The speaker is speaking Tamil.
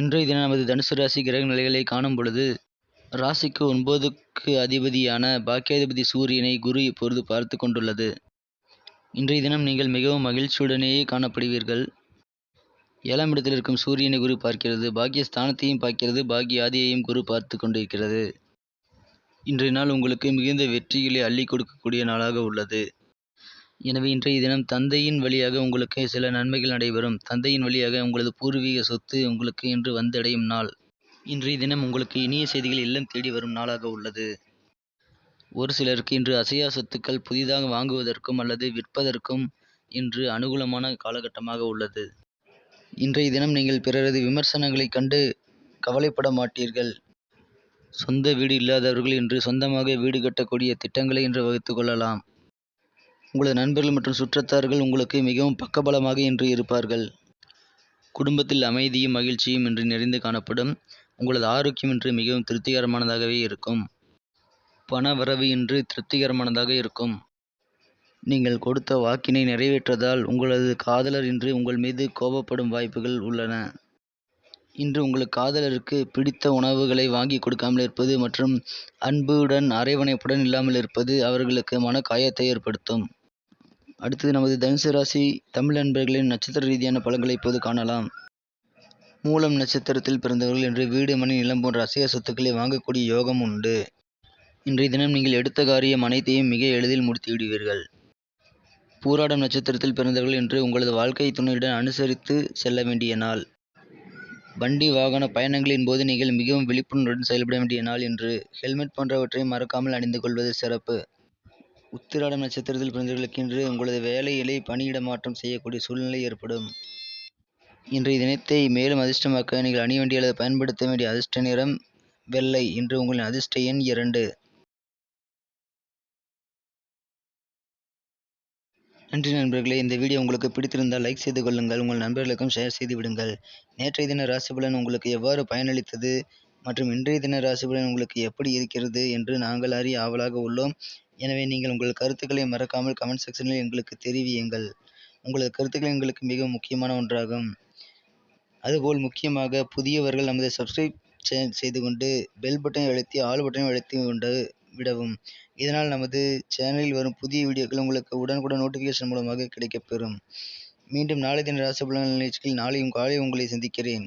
இன்றைய தினம் நமது தனுசு ராசி கிரக நிலைகளை காணும் பொழுது ராசிக்கு ஒன்பதுக்கு அதிபதியான பாக்கியாதிபதி சூரியனை குரு இப்பொழுது பார்த்து கொண்டுள்ளது. இன்றைய தினம் நீங்கள் மிகவும் மகிழ்ச்சியுடனேயே காணப்படுவீர்கள். ஏழாம் இடத்தில் இருக்கும் சூரியனை குரு பார்க்கிறது பாக்கிய ஸ்தானத்தையும் பார்க்கிறது பாக்கிய ஆதியையும் குரு பார்த்து கொண்டிருக்கிறது. இன்றைய நாள் உங்களுக்கு மிகுந்த வெற்றிகளை அள்ளி கொடுக்கக்கூடிய நாளாக உள்ளது. எனவே இன்றைய தினம் தந்தையின் வழியாக உங்களுக்கு சில நன்மைகள் நடைபெறும். தந்தையின் வழியாக உங்களது பூர்வீக சொத்து உங்களுக்கு இன்று வந்தடையும் நாள். இன்றைய தினம் உங்களுக்கு இனிய செய்திகள் இல்லம் தேடி வரும் நாளாக உள்ளது. ஒரு சிலருக்கு இன்று அசையா சொத்துக்கள் புதிதாக வாங்குவதற்கும் அல்லது விற்பதற்கும் இன்று அனுகூலமான காலகட்டமாக உள்ளது. இன்றைய தினம் நீங்கள் பிறரது விமர்சனங்களைக் கண்டு கவலைப்பட மாட்டீர்கள். சொந்த வீடு இல்லாதவர்கள் இன்று சொந்தமாக வீடு கட்டக்கூடிய திட்டங்களை இன்று வகுத்து கொள்ளலாம். உங்களது நண்பர்கள் மற்றும் சுற்றத்தார்கள் உங்களுக்கு மிகவும் பக்கபலமாக இன்று இருப்பார்கள். குடும்பத்தில் அமைதியும் மகிழ்ச்சியும் இன்று நிறைந்து காணப்படும். உங்களது ஆரோக்கியம் இன்று மிகவும் திருப்திகரமானதாகவே இருக்கும். பண வரவு இன்று திருப்திகரமானதாக இருக்கும். நீங்கள் கொடுத்த வாக்கினை நிறைவேற்றதால் உங்களது காதலர் இன்று உங்கள் மீது கோபப்படும் வாய்ப்புகள் உள்ளன. இன்று உங்கள் காதலருக்கு பிடித்த உணவுகளை வாங்கி கொடுக்காமல் இருப்பது மற்றும் அன்புடன் அரைவணைப்புடன் இல்லாமல் இருப்பது அவர்களுக்கு மன காயத்தை ஏற்படுத்தும். அடுத்தது நமது தனுசு ராசி தமிழ் நண்பர்களின் நட்சத்திர ரீதியான பலன்களை இப்போது காணலாம். மூலம் நட்சத்திரத்தில் பிறந்தவர்கள் என்று வீடு மணி நிலம் போன்ற அசைய சொத்துக்களை வாங்கக்கூடிய யோகம் உண்டு. இன்றைய தினம் நீங்கள் எடுத்த காரியம் அனைத்தையும் மிக எளிதில் முடித்து விடுவீர்கள் பூராடம் நட்சத்திரத்தில் பிறந்தவர்கள் என்று உங்களது வாழ்க்கை துணையுடன் அனுசரித்து செல்ல வேண்டிய நாள். வண்டி வாகன பயணங்களின் போது நீங்கள் மிகவும் விழிப்புணர்வுடன் செயல்பட வேண்டிய நாள் என்று ஹெல்மெட் போன்றவற்றை மறக்காமல் அணிந்து கொள்வது சிறப்பு. உத்திராடம் நட்சத்திரத்தில் பிறந்தவர்களுக்கு இன்று உங்களது வேலையிலே பணியிட மாற்றம் செய்யக்கூடிய சூழ்நிலை ஏற்படும். இன்றைய தினத்தை மேலும் அதிர்ஷ்டமாக்க நீங்கள் அணிய வேண்டிய அல்லது பயன்படுத்த வேண்டிய அதிர்ஷ்ட நிறம் வெள்ளை. இன்று உங்களின் அதிர்ஷ்ட எண் இரண்டு. நன்றி நண்பர்களே இந்த வீடியோ உங்களுக்கு பிடித்திருந்தால் லைக் செய்து கொள்ளுங்கள். உங்கள் நண்பர்களுக்கும் ஷேர் செய்து விடுங்கள். நேற்றைய தின ராசிபலன் உங்களுக்கு எவ்வாறு பயனளித்தது? மற்றும் இன்றைய தின ராசிபலன் உங்களுக்கு எப்படி இருக்கிறது என்று நாங்கள் அறிய ஆவலாக உள்ளோம். எனவே நீங்கள் உங்கள் கருத்துக்களை மறக்காமல் கமெண்ட் செக்ஷனில் எங்களுக்கு தெரிவியுங்கள். உங்களது கருத்துக்கள் எங்களுக்கு மிக முக்கியமான ஒன்றாகும். அதுபோல் முக்கியமாக புதியவர்கள் நமது சப்ஸ்கிரைப் செய்து கொண்டு பெல் பட்டனை அழுத்தி ஆல் பட்டனை அழுத்தி கொண்டு விடவும். இதனால் நமது சேனலில் வரும் புதிய வீடியோக்கள் உங்களுக்கு உடனுக்குடன் நோட்டிஃபிகேஷன் மூலமாக கிடைக்கப்பெறும். மீண்டும் நாளை தின ராசி பலன்கள் நிகழ்ச்சியில் நாளையும் காலை உங்களை சந்திக்கிறேன்.